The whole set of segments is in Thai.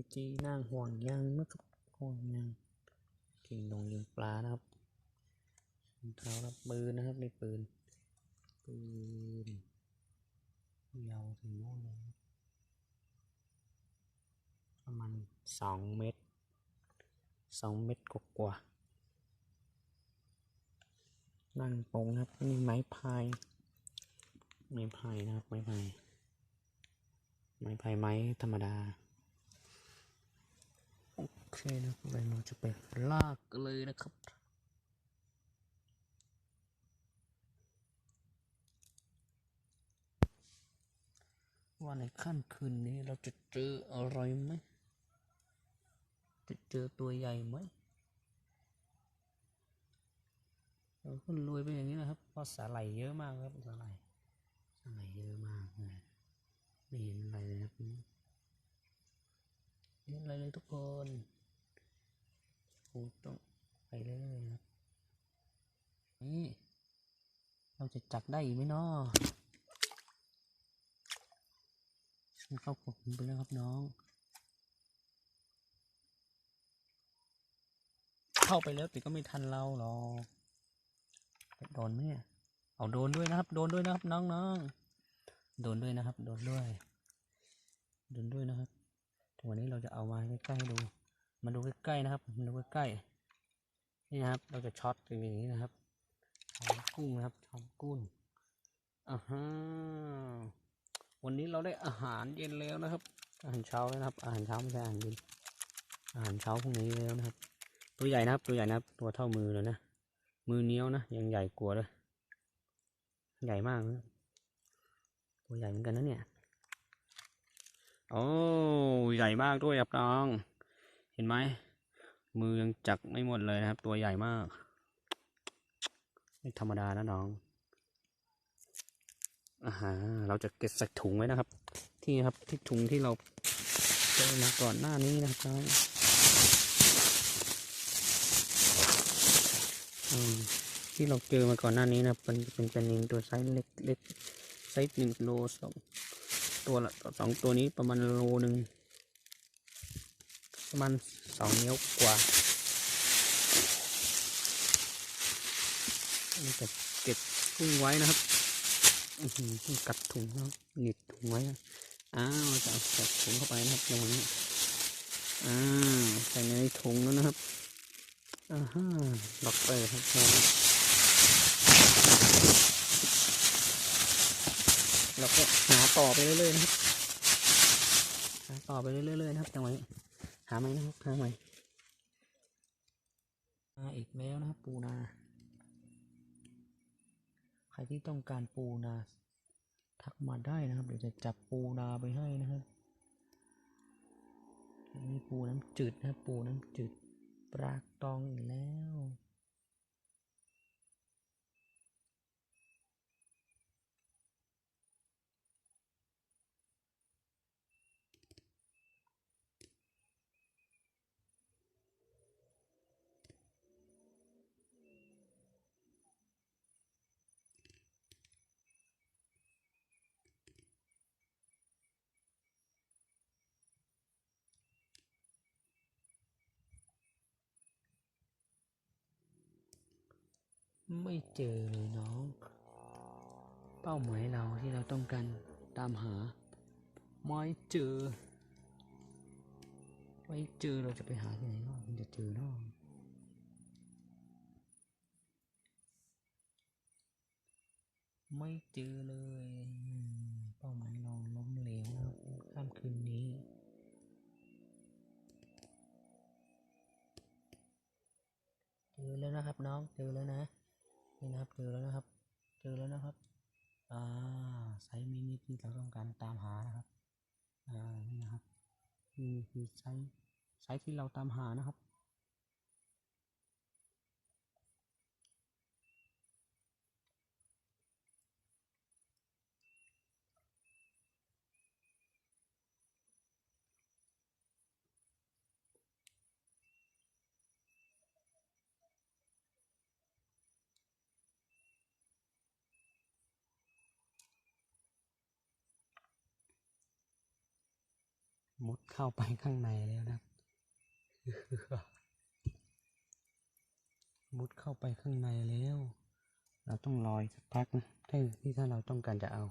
วิธีนั่งห่วงยางนะครับห่วงยางกิ่งลงยิงปลานะครับเท้ารับปืนนะครับในปืนปืนยาวถึงโน่นเลยประมาณสองเมตรสองเมตรกว่านั่งตรงนะครับนี่ไม้พายไม้ไผ่นะครับไม้ไผ่ไม้ไผ่ไม้ธรรมดา เคนะครับเราจะไปลากกันเลยนะครับ ว่าในค่ำคืนนี้เราจะเจออะไรไหม จะเจอตัวใหญ่ไหม เราก็รวยไปอย่างนี้นะครับ เพราะสาหร่ายเยอะมากครับสาหร่ายสาหร่ายเยอะมากเลยไม่เห็นอะไรเลยครับไม่เห็นอะไรเลยทุกคน คงต้องไปเรื่อยนะครับนี่เราจะจับได้อีกไหมเนาะเข้าผมไปแล้วครับน้อง เข้าไปแล้วแต่ก็ไม่ทันเราหรอกโดนไหมเนี่ยเอาโดนด้วยนะครับ โดนด้วยนะครับน้องน้องโดนด้วยนะครับ โดนด้วย โดนด้วยนะครับวันนี้เราจะเอามาใกล้ๆให้ดู มาดูใกล้ๆนะครับ มาดูใกล้ๆ นี่นะครับ เราจะช็อตอย่างนี้นะครับช้อนกุ้งนะครับช้อนกุ้งอ่าฮะวันนี้เราได้อาหารเย็นแล้วนะครับ อาหารเช้าแล้วนะครับ อาหารเช้าไม่ใช่อาหารเย็น อาหารเช้าพรุ่งนี้แล้วนะครับ ตัวใหญ่นะครับ ตัวใหญ่นะครับ ตัวเท่ามือเลยนะ มือเนี้ยวนะ ยังใหญ่กว่าเลย ใหญ่มากตัวใหญ่เหมือนกันนะเนี่ย โอ้ ใหญ่มากด้วยครับน้อง เห็นไหมมือยังจักไม่หมดเลยนะครับ ตัวใหญ่มากไม่ธรรมดานะน้องอาหาเราจะเก็บใส่ถุงไว้นะครับ ที่ครับที่ถุงที่เราเจอมาก่อนหน้านี้นะครับที่เราเจอมาก่อนหน้านี้นะเป็นเป็นเป็นนิงตัวไซส์เล็กเล็กไซส์หนึ่งโลสองตัวละสองตัวนี้ประมาณโลหนึ่ง ประมาณสองนิ้วกว่าเราจะเก็บกุ้งไว้นะครับกัดถุงแล้วหนีบถุงไว้อะอ้าวจะเอาใส่ถุงเข้าไปนะครับตรงนี้อ้าวใส่ในถุงแล้วนะครับอ่าฮะล็อกเตอร์ครับเราก็หาต่อไปเรื่อยๆนะครับหาต่อไปเรื่อยๆนะครับจังหวะนี้ หาไหมนะครับหาไหมมาอีกแล้วนะครับปูนา ใครที่ต้องการปูนา ทักมาได้นะครับ เดี๋ยวจะจับปูนาไปให้นะครับนี่ปูน้ำจืดนะครับปูน้ำจืดปลากตองอีกแล้ว ไม่เจอเลยน้อง เป้าหมายเราที่เราต้องการตามหา ไม่เจอ ไม่เจอเราจะไปหาที่ไหนเนาะมันจะเจอเนาะไม่เจอเลย เป้าหมายเราล้มเหลวครับข้ามคืนนี้เจอแล้วนะครับน้องเจอแล้วนะ นี่นะครับเจอแล้วนะครับ เจอแล้วนะครับ อ่าไซส์มินิที่เราต้องการตามหานะครับ อ่า นี่นะครับนี่คือไซส์ไซส์ที่เราตามหานะครับ มุดเข้าไปข้างในแล้วนะมุดเข้าไปข้างในแล้ว เราต้องรออีกสักพักนะถ้าที่ถ้าเราต้องการจะเอา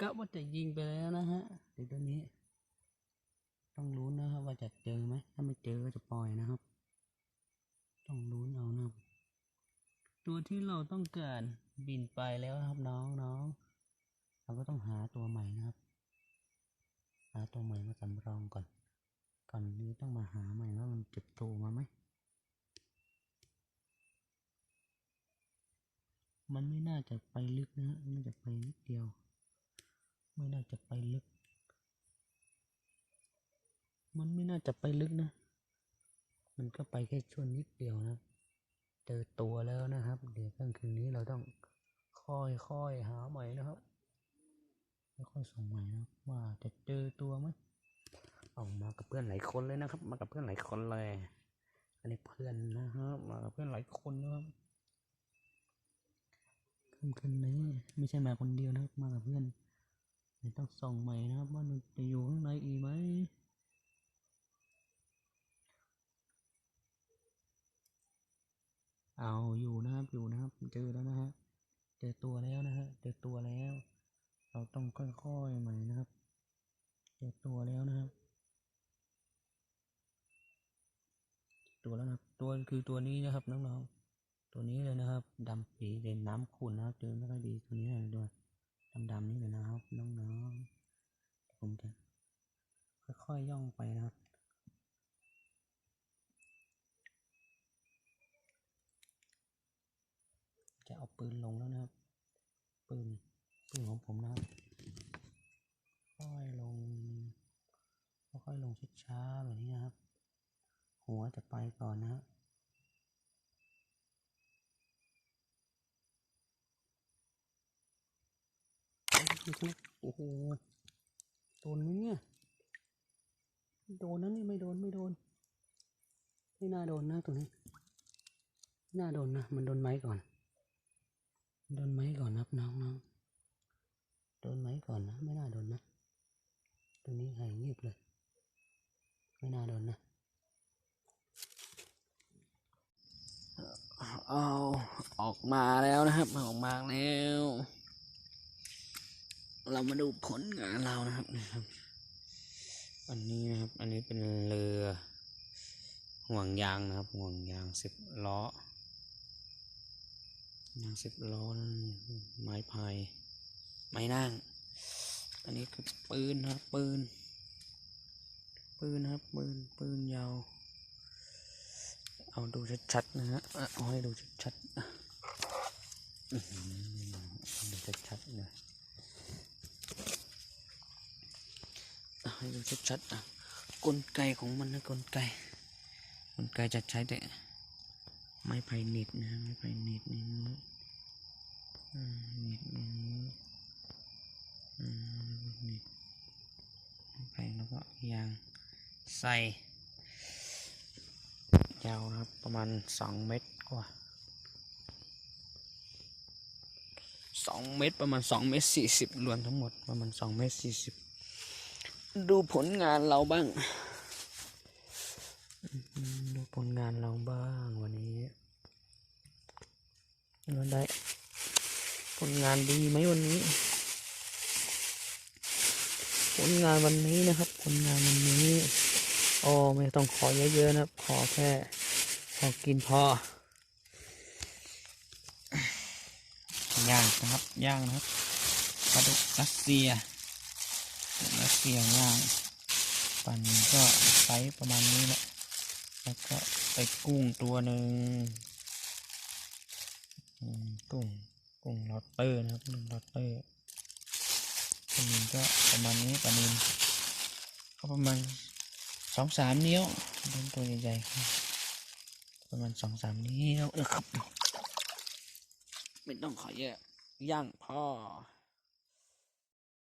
ก็ว่าจะยิงไปแล้วนะฮะเดี๋ยวตัวนี้ ต้องรู้นนะครับว่าจะเจอไหมถ้าไม่เจอก็จะปล่อยนะครับ ต้องรู้นเอานะตัวที่เราต้องการบินไปแล้วครับน้องน้อง เราก็ต้องหาตัวใหม่นะครับ หาตัวใหม่มาสำรองก่อน ก่อนนี้ต้องมาหาใหม่ว่ามันจุดโตมาไหม มันไม่น่าจะไปลึกนะฮะน่าจะไปนิดเดียว ไม่น่าจะไปลึก มันไม่น่าจะไปลึกนะ มันก็ไปแค่ช่วงนิดเดียวนะ เจอตัวแล้วนะครับ เดี๋ยวกลางคืนนี้เราต้องค่อยๆหาใหม่นะครับ ค่อยๆส่งใหม่นะครับว่าจะเจอตัวไหมออกมากับเพื่อนหลายคนเลยนะครับ มากับเพื่อนหลายคนเลย อันนี้เพื่อนนะครับมากับเพื่อนหลายคนนะครับค่ำคืนนี้ไม่ใช่มาคนเดียวนะครับ มากับเพื่อนเดี๋ยวต้องส่องใหม่นะครับ ว่ามันจะอยู่ข้างในอีกไหมเอาอยู่นะครับอยู่นะครับ เจอแล้วนะฮะเจอตัวแล้วนะฮะเจอตัวแล้ว เราต้องค่อยๆใหม่นะครับเจอตัวแล้วนะครับ ตัวแล้วนะครับตัวคือตัวนี้นะครับน้องๆตัวนี้เลยนะครับดำปีเด่นน้ำขุ่นนะครับเจอไม่ค่อยดีตัวนี้เลยด้วยดำๆนี่เลยนะครับน้องๆผมจะค่อยๆย่องไปนะครับจะเอาปืนลงแล้วนะครับปืน ปืนของผมนะครับค่อยลงค่อยลงช้าๆแบบนี้นะครับ หัวจะไปก่อนนะฮะโอ้โหโดนไหมเนี่ยโดนนะนี่ไม่โดนไม่โดนไม่น่าโดนนะตรงนี้น่าโดนนะมันโดนไม้ก่อน โดนไหมก่อนนะครับน้องน้อง โดนไหมก่อนนะ ไม่น่าโดนนะ ตรงนี้หายเงียบเลย ไม่น่าโดนนะ เอาออกมาแล้วนะครับ ออกมาแล้ว เรามาดูผลงานเรานะครับนะครับอันนี้นะครับ อันนี้เป็นเรือ ห่วงยางนะครับ ห่วงยางสิบล้อยางสิบล้อ ไม้พาย ไม้นั่ง อันนี้คือปืนนะครับปืน ปืนนะครับปืนปืนยาว เอาดูชัดๆนะฮะเอาให้ดูชัดๆดูชัดๆเลยให้ดูชัดๆอะกลไกของมันนะกลไก กลไกจะใช้แต่ไม้ไผ่นีบนะไม้ไผ่หนีบนี้อืมหนีบนี้ นี่แผ่แล้วก็ยางใส่ยาวนะครับ ประมาณสองเมตรกว่าสองเมตรประมาณสองเมตรสี่สิบรวมทั้งหมดประมาณสองเมตรสี่สิบดูผลงานเราบ้าง ดูผลงานเราบ้างวันนี้เราได้ผลงานดีไหมวันนี้ ผลงานวันนี้นะครับ ผลงานวันนี้โอ้ไม่ต้องขอเยอะๆนะครับ ขอแค่พอกินพอย่างนะครับย่างนะครับปลาดุกรัสเซียรัสเซียย่างปั่นก็ไซส์ประมาณนี้แหละแล้วก็ไปกุ้งตัวหนึ่งกุ้งกุ้งลอตเตอร์นะครับกุ้งลอตเตอร์ ลานินก็ประมาณนี้ปลานินก็ประมาณสองสามนิ้วเป็นตัวใหญ่ๆประมาณสองสามนิ้วนะครับ ไม่ต้องขอเยอะย่างพ่อ